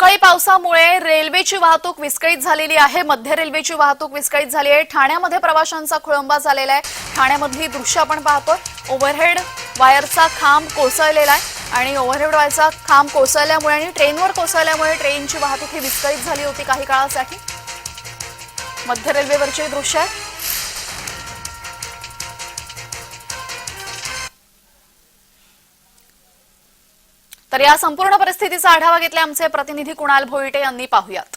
अवकाळी पावसामुळे रेल्वेची वाहतूक विस्कळीत झालेली आहे. मध्य रेल्वेची वाहतूक विस्कळीत झाली आहे. ठाण्यामध्ये प्रवाशांचा खोळंबा झालेला आहे. ठाण्यामधली दृश्य आपण पाहतोय ओव्हरहेड वायरचा खांब कोसळलेला आहे आणि ओव्हरहेड वायरचा खांब कोसळल्यामुळे आणि ट्रेनवर कोसळल्यामुळे ट्रेनची वाहतूक ही विस्कळीत झाली होती काही काळासाठी. मध्य रेल्वेवरचे दृश्य आहे. तर या संपूर्ण परिस्थितीचा आढावा घेतला आमचे प्रतिनिधी कुणाल भोईटे यांनी पाहुयात.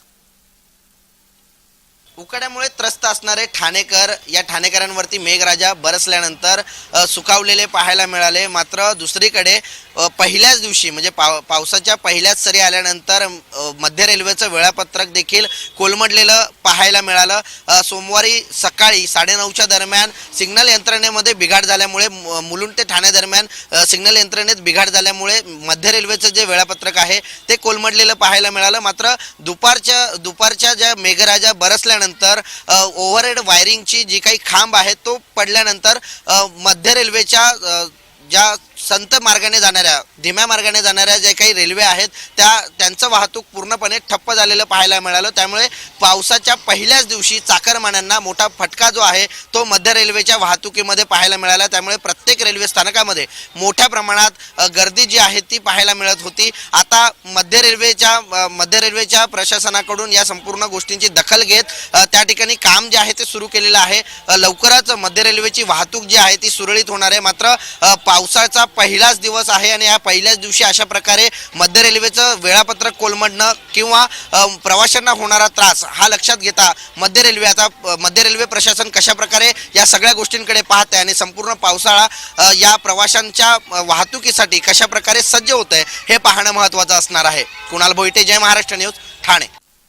उकाड्यामुळे त्रस्त असणारे ठाणेकर या ठाणेकरांवरती मेघराजा बरसल्यानंतर सुकावलेले पाहायला मिळाले. मात्र दुसरीकडे पहिल्याच दिवशी म्हणजे पाव पावसाच्या पहिल्याच सरी आल्यानंतर मध्य रेल्वेचं वेळापत्रक देखील कोलमडलेलं पाहायला मिळालं. सोमवारी सकाळी साडेनऊच्या दरम्यान सिग्नल यंत्रणेमध्ये बिघाड झाल्यामुळे मु- मुलुंड ते ठाणे दरम्यान सिग्नल यंत्रणेत बिघाड झाल्यामुळे मध्य रेल्वेचं जे वेळापत्रक आहे ते कोलमडलेलं पाहायला मिळालं. मात्र दुपारच्या दुपारच्या ज्या मेघराजा बरसल्यानंतर ओव्हरहेड वायरिंगची जी काही खांब आहे तो पडल्यानंतर मध्य रेल्वेच्या ज्या संत मार्गाने जाणाऱ्या धीम्या मार्गाने जाणाऱ्या जे काही रेल्वे आहेत त्या त्यांचं वाहतूक पूर्णपणे ठप्प झालेलं पाहायला मिळालं. त्यामुळे पावसाच्या पहिल्याच दिवशी चाकरमान्यांना मोठा फटका जो आहे तो मध्य रेल्वेच्या वाहतुकीमध्ये पाहायला मिळाला. त्यामुळे प्रत्येक रेल्वे स्थानकामध्ये मोठ्या प्रमाणात गर्दी जी आहे ती पाहायला मिळत होती. आता मध्य रेल्वेच्या मध्य रेल्वेच्या प्रशासनाकडून या संपूर्ण गोष्टींची दखल घेत त्या ठिकाणी काम जे आहे ते सुरू केलेलं आहे. लवकरच मध्य रेल्वेची वाहतूक जी आहे ती सुरळीत होणार आहे. मात्र पावसाचा पहिलाच दिवस आहे आणि या पहिल्याच दिवशी अशा प्रकारे मध्य रेल्वेचं वेळापत्रक कोलमडणं किंवा प्रवाशांना होणारा त्रास हा लक्षात घेता मध्य रेल्वे आता मध्य रेल्वे प्रशासन कशा प्रकारे या सगळ्या गोष्टींकडे पाहत आहे आणि संपूर्ण पावसाळा या प्रवाशांच्या वाहतुकीसाठी कशा प्रकारे सज्ज होत आहे हे पाहणं महत्त्वाचं असणार आहे. कुणाल भोईटे जय महाराष्ट्र न्यूज ठाणे.